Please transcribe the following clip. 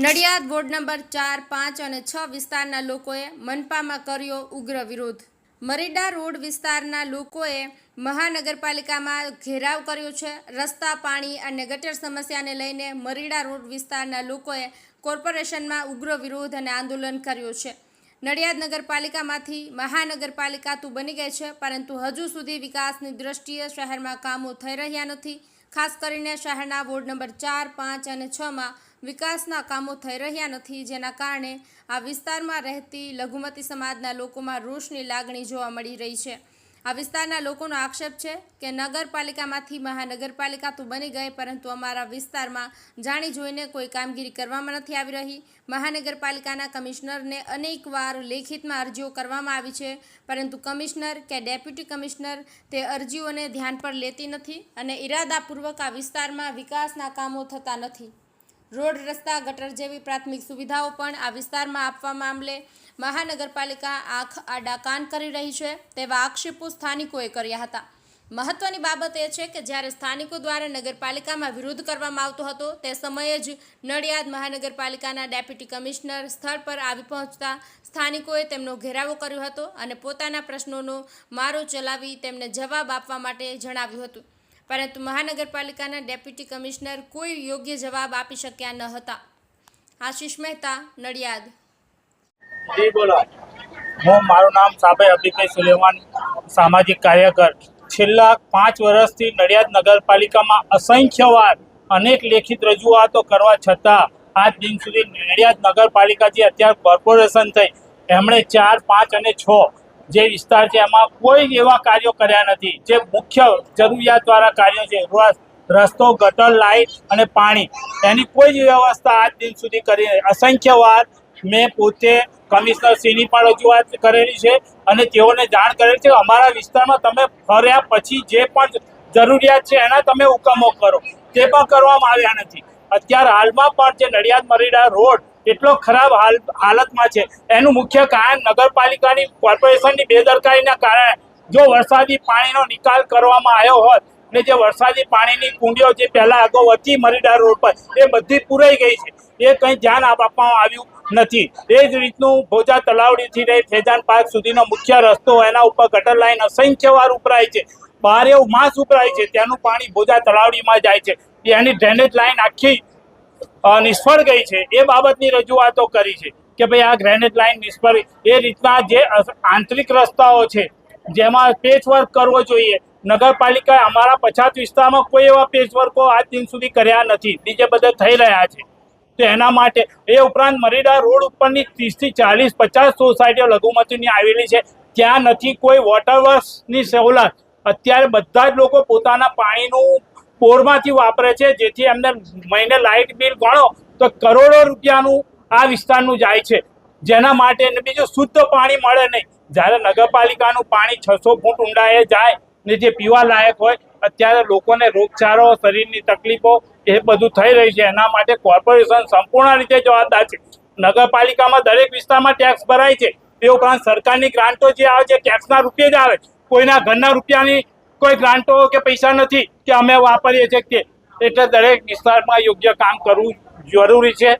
Nadiad ward number ચાર, પાંચ અને છ વિસ્તારના લોકોએ મનપામાં કર્યો ઉગ્ર વિરોધ. મરીડા રોડ વિસ્તારના લોકોએ મહાનગરપાલિકામાં ઘેરાવ કર્યો છે. રસ્તા, પાણી અને ગટર સમસ્યાને લઈને મરીડા રોડ વિસ્તારના લોકોએ કોર્પોરેશનમાં ઉગ્ર વિરોધ અને આંદોલન કર્યું છે. નડિયાદ નગરપાલિકામાંથી મહાનગરપાલિકા તો બની ગઈ છે, પરંતુ હજુ સુધી વિકાસની દ્રષ્ટિએ શહેરમાં કામો થઈ રહ્યા નથી. ખાસ કરીને શહેરના વોર્ડ નંબર ચાર, પાંચ અને છમાં વિકાસના કામો થઈ રહ્યા નથી. જેના કારણે આ વિસ્તારમાં રહેતી લઘુમતી સમાજના લોકોમાં રોષની લાગણી જોવા મળી રહી છે. આ વિસ્તારના લોકોનો આક્ષેપ છે કે નગરપાલિકામાંથી મહાનગરપાલિકા તો બની ગઈ, પરંતુ અમારા વિસ્તારમાં જાણી જોઈને કોઈ કામગીરી કરવામાં નથી આવી રહી. મહાનગરપાલિકાના કમિશનરને અનેકવાર લેખિતમાં અરજીઓ કરવામાં આવી છે, પરંતુ કમિશનર કે ડેપ્યુટી કમિશનર તે અરજીઓને ધ્યાન પર લેતી નથી અને ઇરાદાપૂર્વક આ વિસ્તારમાં વિકાસના કામો થતા નથી. રોડ રસ્તા, ગટર જેવી પ્રાથમિક સુવિધાઓ પણ આ વિસ્તારમાં આપવા મામલે મહાનગરપાલિકા આંખ આડા કાન કરી રહી છે. તેવા આક્ષેપો સ્થાનિકોએ કર્યા હતા. મહત્વની બાબત એ છે કે જ્યારે સ્થાનિકો દ્વારા નગરપાલિકામાં વિરોધ કરવામાં આવતો હતો, તે સમયે જ નડિયાદ મહાનગરપાલિકાના ડેપ્યુટી કમિશનર સ્થળ પર આવી પહોંચતા સ્થાનિકોએ તેમનો ઘેરાવો કર્યો હતો અને પોતાના પ્રશ્નોનો મારો ચલાવી તેમને જવાબ આપવા માટે જણાવ્યું હતું. પરંતુ મહાનગરપાલિકાના ડેપ્યુટી કમિશનર કોઈ યોગ્ય જવાબ આપી શક્યા ન હતા. આશીષ મહેતા, નડિયાદ. જી, બોલો. હું, મારું નામ સાબે અબીભાઈ સુલેમાન, સામાજિક કાર્યકર. છેલ્લા પાંચ વર્ષથી નડિયાદ નગરપાલિકામાં અસંખ્ય વાર અનેક લેખિત રજૂઆતો કરવા છતાં આજ દિન સુધી નડિયાદ નગરપાલિકા જે અત્યારે કોર્પોરેશન થઈ, એમણે ચાર, પાંચ અને છ જે વિસ્તાર છે, એમાં કોઈ એવા કાર્યો કર્યા નથી. જે મુખ્ય જરૂરિયાતવાળા કાર્યો છે રસ- રસ્તો, ગટર લાઇટ અને પાણી. એની કોઈ જ વ્યવસ્થા આજ દિન સુધી કરી. અસંખ્ય વાર મેં પોતે કમિશનર શ્રીની પણ રજૂઆત કરેલી છે અને તેઓને જાણ કરેલી છે અમારા વિસ્તારમાં તમે ફર્યા પછી જે પણ જરૂરિયાત છે, એના તમે હુકમો કરો. તે પણ કરવામાં આવ્યા નથી. અત્યારે હાલમાં પણ જે નડિયાદ મરીડા રોડ એટલો ખરાબ હાલ, હાલતમાં છે. એનું મુખ્ય કારણ નગરપાલિકાની કોર્પોરેશનની બેદરકારીના કારણે જો વરસાદી પાણીનો નિકાલ કરવામાં આવ્યો હોત ને જે વરસાદી પાણીની કુંડીઓ જે પહેલાં અગાઉ હતી મરીડા રોડ પર, એ બધી પૂરાઈ ગઈ છે. એ કંઈ ધ્યાન આપવામાં આવ્યું નથી. એ જ રીતનું ભોજા તલાવડીથી રહી ફેજાન પાર્ક સુધીનો મુખ્ય રસ્તો એના ઉપર ગટર લાઈન અસંખ્ય વાર ઉપરાય છે. બારે માસ ઉપરાય છે. ત્યાંનું પાણી ભોજા તલાવડીમાં જાય છે. એની ડ્રેનેજ લાઈન આખી નિષ્ફળ ગઈ છે. એ બાબતની રજૂઆતો કરી છે કે ભાઈ આ ગ્રેનેડ લાઈન નિષ્ફળ એ રીતના જે આંતરિક રસ્તાઓ છે, જેમાં પેચ વર્ક કરવો જોઈએ. નગરપાલિકાએ અમારા પછાત વિસ્તારમાં કોઈ એવા પેચવર્કો આજ દિન સુધી કર્યા નથી. બીજે બધા થઈ રહ્યા છે. તો એના માટે એ ઉપરાંત મરીડા રોડ ઉપરની ત્રીસથી ચાલીસ, પચાસ સોસાયટીઓ લઘુમતીની આવેલી છે. ત્યાં નથી કોઈ વોટર વર્ક્સની સવલત. અત્યારે બધા જ લોકો પોતાના પાણીનું બોરમાંથી વાપરે છે, જેથી એમને મહિને લાઇટ બિલ ગણો તો કરોડો રૂપિયાનું આ વિસ્તારનું જાય છે. જેના માટે બીજું શુદ્ધ પાણી મળે નહીં. જ્યારે નગરપાલિકાનું પાણી છસો ફૂટ ઊંડાએ જાય ને જે પીવા લાયક હોય, અત્યારે લોકોને રોગચાળો, શરીરની તકલીફો એ બધું થઈ રહી છે. એના માટે કોર્પોરેશન સંપૂર્ણ રીતે જવાબદાર છે. નગરપાલિકામાં દરેક વિસ્તારમાં ટેક્સ ભરાય છે. એ ઉપરાંત સરકારની ગ્રાન્ટો જે આવે છે, ટેક્સના રૂપિયે જ આવે. કોઈના ઘરના રૂપિયાની કોઈ ગ્રાન્ટો કે પૈસા નથી કે અમે વાપરીએ છીએ કે એટલે દરેક વિસ્તારમાં યોગ્ય કામ કરવું જરૂરી છે.